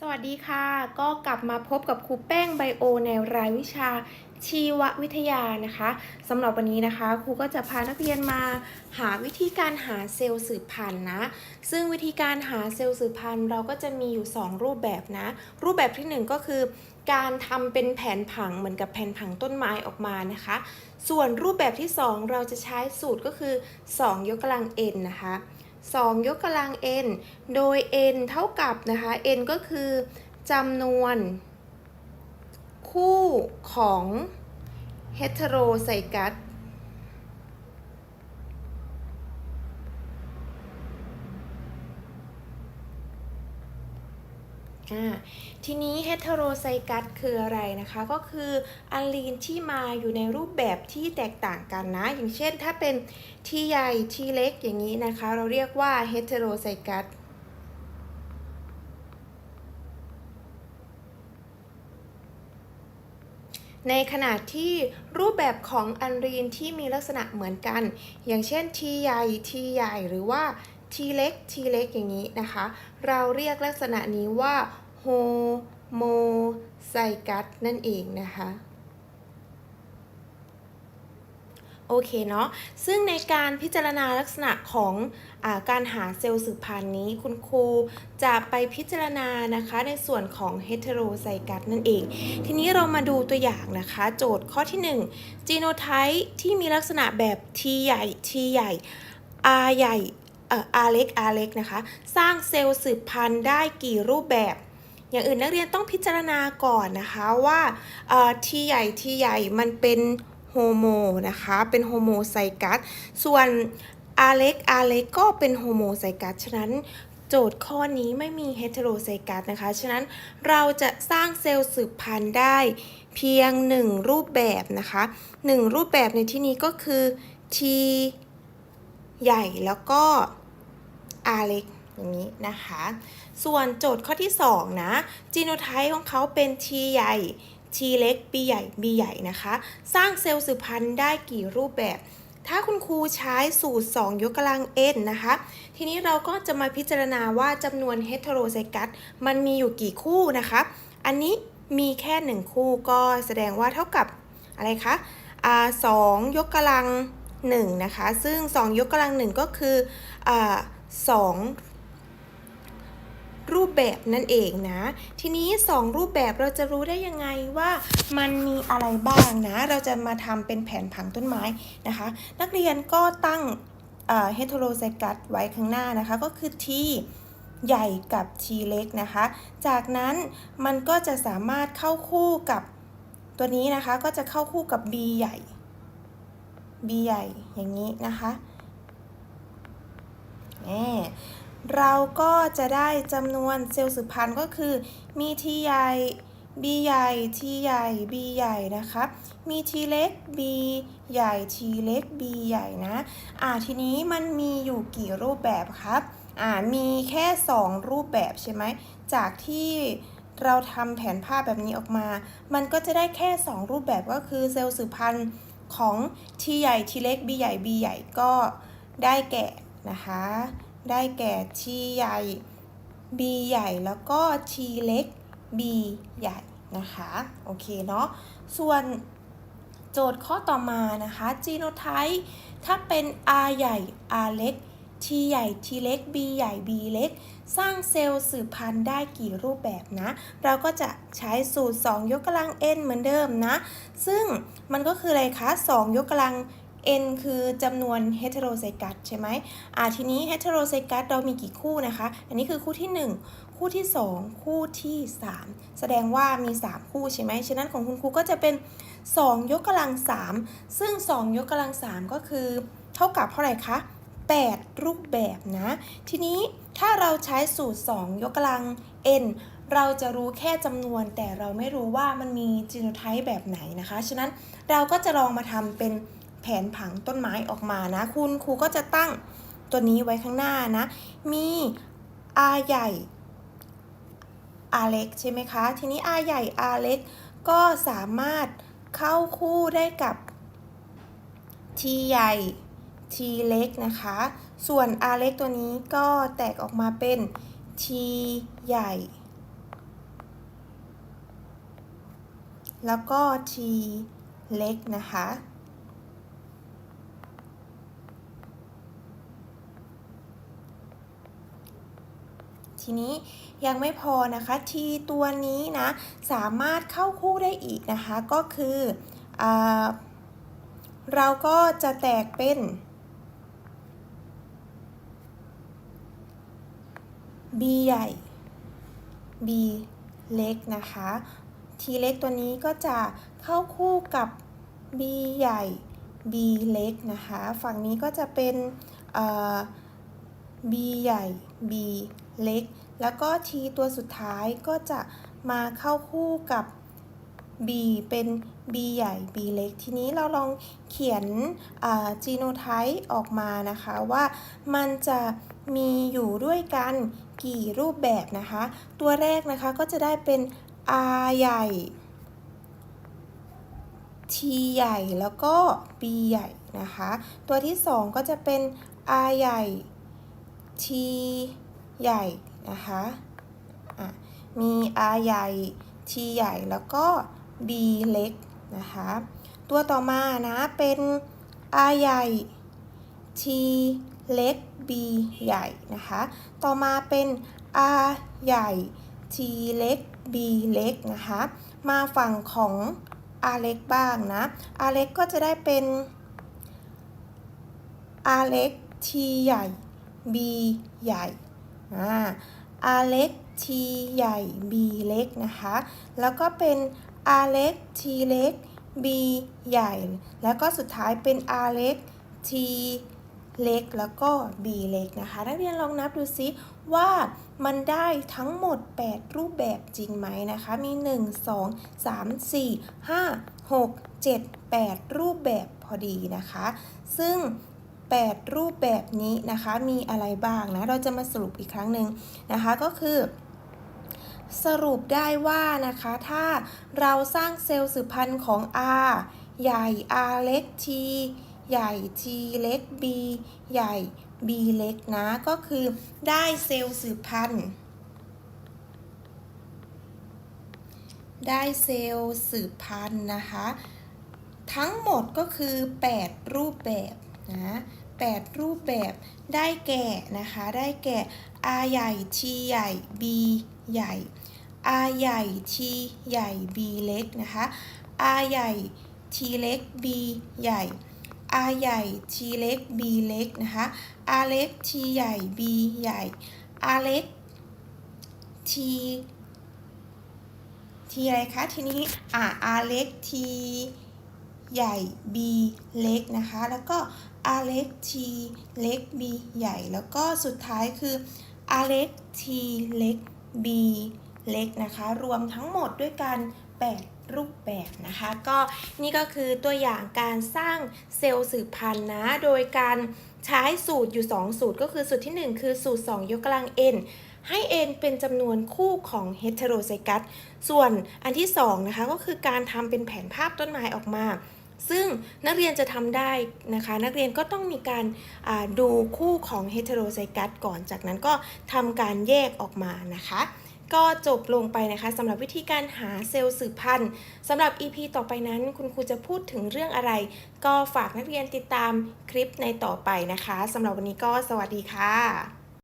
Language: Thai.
สวัสดีค่ะ ก็กลับมาพบกับครูแป้งไบโอในรายวิชาชีววิทยานะคะสำหรับวันนี้นะคะครูก็จะพานักเรียนมาหาวิธีการหาเซลล์สืบพันธุ์นะซึ่งวิธีการหาเซลล์สืบพันธุ์เราก็จะมีอยู่ 2 รูปแบบนะ รูปแบบที่ 1 ก็คือ การทำเป็นแผนผังเหมือนกับแผนผังต้นไม้ออกมานะคะ ส่วนรูปแบบที่ 2 เราจะใช้สูตรก็คือ 2 ยกกำลัง n นะคะ 2 ยกกำลัง n โดย n เท่ากับนะคะ n ก็คือจำนวนคู่ของ heterozygote อ่า ทีนี้ heterozygote คืออะไรนะคะ ก็คืออัลลีนที่มาอยู่ในรูปแบบที่แตกต่างกันนะ อย่างเช่นถ้าเป็นที่ใหญ่ที่เล็กอย่างนี้นะคะ เราเรียกว่า heterozygote ในขณะที่รูปแบบของอันรีนที่มีลักษณะเหมือนกัน อย่างเช่นทีใหญ่ทีใหญ่หรือว่า ทีเล็กทีเล็กอย่างนี้นะคะ เราเรียกลักษณะนี้ว่าโฮโมไซกัสนั่นเองนะคะโอเคเนาะ ซึ่งในการพิจารณาลักษณะของอการหาเซลล์สืบพันธุ์นี้ คุณครูจะไปพิจารณานะคะในส่วนของเฮต e โรไซกัสนั่นเอง ทีนี้เรามาดูตัวอย่างนะคะ โจทย์ข้อที่ 1 จีโนไทป์ที่มีลักษณะแบบ T ใหญ่ T ใหญ่ R ใหญ่ อ่อ R เล็ก R เล็กนะคะ สร้างเซลล์สืบพันธุ์ได้กี่รูปแบบ อย่างอื่นนักเรียนต้องพิจารณาก่อนนะคะว่าเอ่ใหญ่ T ใหญ่มันเป็นโฮโมนะคะ เป็นโฮโมไซกัส ส่วนอาเล็กอาเล็กก็เป็นโฮโมไซกัส ฉะนั้นโจทย์ข้อนี้ไม่มีเฮต e โรไซกัสนะคะ ฉะนั้นเราจะสร้างเซลล์สืบพันธุ์ได้เพียง 1 รูปแบบนะคะ 1 รูปแบบในที่นี้ก็คือ T ใหญ่แล้วก็ R เล็กอย่างนี้นะคะ ส่วนโจทย์ข้อที่ 2 นะจีโนไทป์ของเขาเป็น T ใหญ่ T เล็ก B ใหญ่ B ใหญ่นะคะ สร้างเซลล์สืบพันธุ์ได้กี่รูปแบบ ถ้าคุณครูใช้สูตร 2 ยกกำลัง n นะคะ ทีนี้เราก็จะมาพิจารณาว่าจำนวนเฮตโรไซกัสมันมีอยู่กี่คู่นะคะ อันนี้มีแค่ 1 คู่ก็แสดงว่าเท่ากับอะไรคะอ่าสองยกกำลัง 1 นะคะ ซึ่ง 2 ยกกำลัง1ก็คืออ่าสองรูปแบบนั่นเองนะ ทีนี้ 2 รูปแบบเราจะรู้ได้ยังไงว่ามันมีอะไรบ้างนะ เราจะมาทำเป็นแผนผังต้นไม้นะคะ นักเรียนก็ตั้งเฮตโรไซกัสไว้ข้างหน้านะคะ ก็คือ T ใหญ่กับ T เล็กนะคะ จากนั้นมันก็จะสามารถเข้าคู่กับตัวนี้นะคะ ก็จะเข้าคู่กับ B ใหญ่ B ใหญ่อย่างนี้นะคะแหมเราก็จะได้จำนวนเซลล์สืบพันธุ์ก็คือ มี T ใหญ่ B ใหญ่ T ใหญ่ B ใหญ่นะคะ มี T เล็ก B ใหญ่ T เล็ก B ใหญ่นะ อ่าทีนี้มันมีอยู่กี่รูปแบบครับ อ่ามีแค่ 2 รูปแบบใช่ไหม จากที่เราทำแผนภาพแบบนี้ออกมา มันก็จะได้แค่ 2 รูปแบบก็คือเซลล์สืบพันธุ์ ของ T ใหญ่ T เล็ก B ใหญ่ B ใหญ่ก็ได้แก่นะคะ ได้แก่ T ใหญ่ B ใหญ่แล้วก็ T เล็ก B ใหญ่นะคะ โอเคเนาะ ส่วนโจทย์ข้อต่อมานะคะ จีโนไทป์ถ้าเป็น R ใหญ่ R เล็ก T ใหญ่ T เล็ก B ใหญ่ B เล็ก สร้างเซลล์สืบพันธุ์ได้กี่รูปแบบนะ เราก็จะใช้สูตร 2 ยกกำลัง n เหมือนเดิมนะ ซึ่งมันก็คืออะไรคะ 2 ยกกำลัง n คือจำนวนเฮต e โรไซกัสใช่ไหมอ่าทีนี้เฮต e โรไซกัสเรามีกี่คู่นะคะ อันนี้คือคู่ที่ 1 คู่ที่ 2 คู่ที่ 3 แสดงว่ามี 3 คู่ใช่ไหมฉะนั้นของคุณครูก็จะเป็น 2 ยกกำลัง 3 ซึ่ง 2 ยกกำลัง 3 ก็คือ เท่ากับเท่าไหร่คะ 8 รูปแบบนะ ทีนี้ถ้าเราใช้สูตร 2 ยกกำลัง n เราจะรู้แค่จำนวน แต่เราไม่รู้ว่ามันมีจีโนไทป์แบบไหนนะคะ ฉะนั้นเราก็จะลองมาทำเป็นแผนผังต้นไม้ออกมานะ คุณครูก็จะตั้งตัวนี้ไว้ข้างหน้านะ มี R ใหญ่ R เล็กใช่ไหมคะ ทีนี้ R ใหญ่ R เล็กก็สามารถเข้าคู่ได้กับ T ใหญ่ T เล็กนะคะ ส่วน R เล็กตัวนี้ก็แตกออกมาเป็น T ใหญ่ แล้วก็ T เล็กนะคะทีนี้ยังไม่พอนะคะ T ตัวนี้นะ สามารถเข้าคู่ได้อีกนะคะ ก็คืออเราก็จะแตกเป็น B ใหญ่ B เล็กนะคะ T เล็กตัวนี้ก็จะเข้าคู่กับ B ใหญ่ B เล็กนะคะ ฝั่งนี้ก็จะเป็น B ใหญ่ B เล็ก แล้วก็ T ตัวสุดท้ายก็จะมาเข้าคู่กับ B เป็น B ใหญ่ B เล็ก ทีนี้เราลองเขียนจีโนไทป์ออกมานะคะว่ามันจะมีอยู่ด้วยกัน กี่รูปแบบนะคะ ตัวแรกนะคะก็จะได้เป็น R ใหญ่ T ใหญ่แล้วก็ B ใหญ่นะคะ ตัวที่สองก็จะเป็น R ใหญ่ T ใหญ่นะคะะมี R ใหญ่ T ใหญ่แล้วก็ B เล็กนะคะ ตัวต่อมานะเป็น R ใหญ่ T เล็ก B ใหญ่นะคะ ต่อมาเป็น R ใหญ่ T เล็ก B เล็กนะคะ มาฝั่งของ R เล็กบ้างนะ R เล็กก็จะได้เป็น R เล็ก T ใหญ่ B ใหญ่อ่า R เล็ก T ใหญ่ B เล็กนะคะ แล้วก็เป็น R เล็ก T เล็ก B ใหญ่ แล้วก็สุดท้ายเป็น R เล็ก T เล็กแล้วก็ B เล็กนะคะ นักเรียนลองนับดูซิว่ามันได้ทั้งหมด 8 รูปแบบจริงไหมนะคะ มี 1 2 3 4 5 6 7 8 รูปแบบพอดีนะคะ ซึ่ง 8 รูปแบบนี้นะคะมีอะไรบ้างนะ เราจะมาสรุปอีกครั้งหนึ่งนะคะก็คือสรุปได้ว่านะคะถ้าเราสร้างเซลล์สืบพันธุ์ของ R ใหญ่ R เล็ก T ใหญ่ T เล็ก B ใหญ่ B เล็กนะ ก็คือได้เซลล์สืบพันธุ์ ได้เซลล์สืบพันธุ์นะคะ ทั้งหมดก็คือ 8 รูปแบบนะ8 รูปแบบได้แก่นะคะ ได้แก่ R ใหญ่ T ใหญ่ B ใหญ่ R ใหญ่ T ใหญ่ B เล็กนะคะ R ใหญ่ T เล็ก B ใหญ่ R ใหญ่ T เล็ก B เล็กนะคะ R เล็ก T ใหญ่ B ใหญ่ R เล็ก T T อะไรคะทีนี้อ่า R เล็ก T ใหญ่ B เล็กนะคะ แล้วก็ R เล็ก T เล็ก B ใหญ่ แล้วก็สุดท้ายคือ R เล็ก T เล็ก B เล็กนะคะ รวมทั้งหมดด้วยกัน 8 รูปแบบนะคะ ก็นี่ก็คือตัวอย่างการสร้างเซลล์สืบพันธุ์นะ โดยการใช้สูตรอยู่ 2 สูตรก็คือสูตรที่ 1 คือสูตร 2 ยกกำลัง n ให้ n เป็นจำนวนคู่ของ heterozygous ส่วนอันที่ 2 นะคะ ก็คือการทำเป็นแผนภาพต้นไม้ออกมา ซึ่งนักเรียนจะทำได้นะคะ นักเรียนก็ต้องมีการดูคู่ของ heterozygous ก่อนจากนั้นก็ทำการแยกออกมานะคะ ก็จบลงไปนะคะสำหรับวิธีการหาเซลล์สืบพันธุ์สำหรับ EP ต่อไปนั้น คุณครูจะพูดถึงเรื่องอะไร ก็ฝากนักเรียนติดตามคลิปในต่อไปนะคะสำหรับวันนี้ก็สวัสดีค่ะ